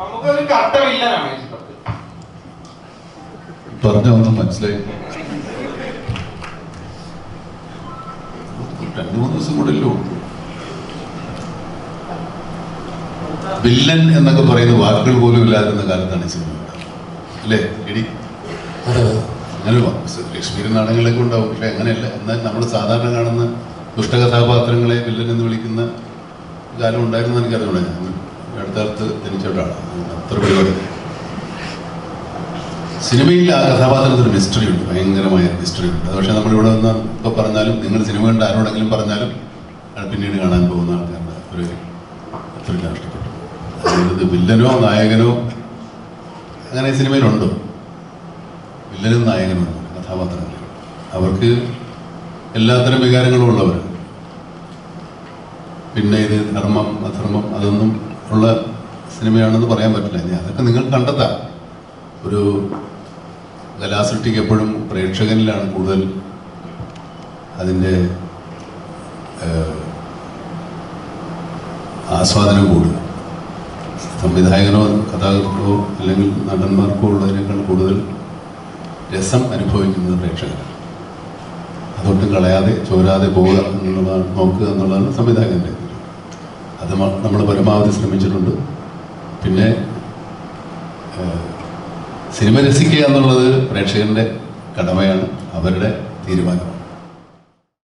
നമുക്കൊരു കട്ട വില്ലനാണ് ചിത്രത്തിൽ മനസ്സിലായി. രണ്ടു മൂന്ന് ദിവസം കൂടെ അല്ലേ ഉള്ളൂ. വില്ലൻ എന്നൊക്കെ പറയുന്ന വാക്കുകൾ പോലും ഇല്ലാതിരുന്ന കാലത്താണ് ഈ സിനിമ അല്ലേ ഇടി അങ്ങനെ ലക്ഷ്മീരൻ നാടകങ്ങളൊക്കെ ഉണ്ടാവും. പക്ഷെ അങ്ങനെയല്ല. എന്നാൽ നമ്മൾ സാധാരണ കാണുന്ന ദുഷ്ടകഥാപാത്രങ്ങളെ വില്ലൻ എന്ന് വിളിക്കുന്ന കാലം ഉണ്ടായിരുന്നു എനിക്കറിഞ്ഞൂടെ. ഞാൻ ജനിച്ചവരാണ് അത്ര പരിപാടി. സിനിമയിൽ ആ കഥാപാത്രത്തിന് മിസ്റ്ററി ഉണ്ട്. ഭയങ്കരമായ മിസ്റ്ററി ഉണ്ട്. അത് പക്ഷേ നമ്മളിവിടെ നിന്ന് ഇപ്പോൾ പറഞ്ഞാലും നിങ്ങൾ സിനിമ കണ്ട ആരോടെങ്കിലും പറഞ്ഞാലും പിന്നീട് കാണാൻ പോകുന്ന ആൾക്കാരുടെ ഒരു അത്രയും ഇഷ്ടപ്പെട്ടു അതായത് വില്ലനോ നായകനോ അങ്ങനെ സിനിമയിലുണ്ടോ? വില്ലനും നായകനും കഥാപാത്രങ്ങൾ അവർക്ക് എല്ലാത്തരം വികാരങ്ങളും ഉള്ളവർ പിന്നെ ഇത് ധർമ്മം അധർമ്മം അതൊന്നും ഉള്ള സിനിമയാണെന്ന് പറയാൻ പറ്റില്ല. ഇനി അതൊക്കെ നിങ്ങൾ കണ്ടെത്താം. ഒരു കലാസൃഷ്ടിക്ക് എപ്പോഴും പ്രേക്ഷകനിലാണ് കൂടുതൽ അതിന്റെ ആസ്വാദനം കൂടുക. സംവിധായകനോ കഥാകൃത്തോ അല്ലെങ്കിൽ നടന്മാർക്കോ ഉള്ളതിനേക്കാൾ കൂടുതൽ രസം അനുഭവിക്കുന്നത് പ്രേക്ഷകരാണ്. അതൊട്ടും കളയാതെ ചോരാതെ പോവുക എന്നുള്ളതാണ് നോക്കുക എന്നുള്ളതാണ് സംവിധായകന്റെ അത് നമ്മൾ പരമാവധി ശ്രമിച്ചിട്ടുണ്ട്. പിന്നെ സിനിമ രസിക്കുക എന്നുള്ളത് പ്രേക്ഷകന്റെ കടമയാണ് അവരുടെ തീരുമാനമാണ്.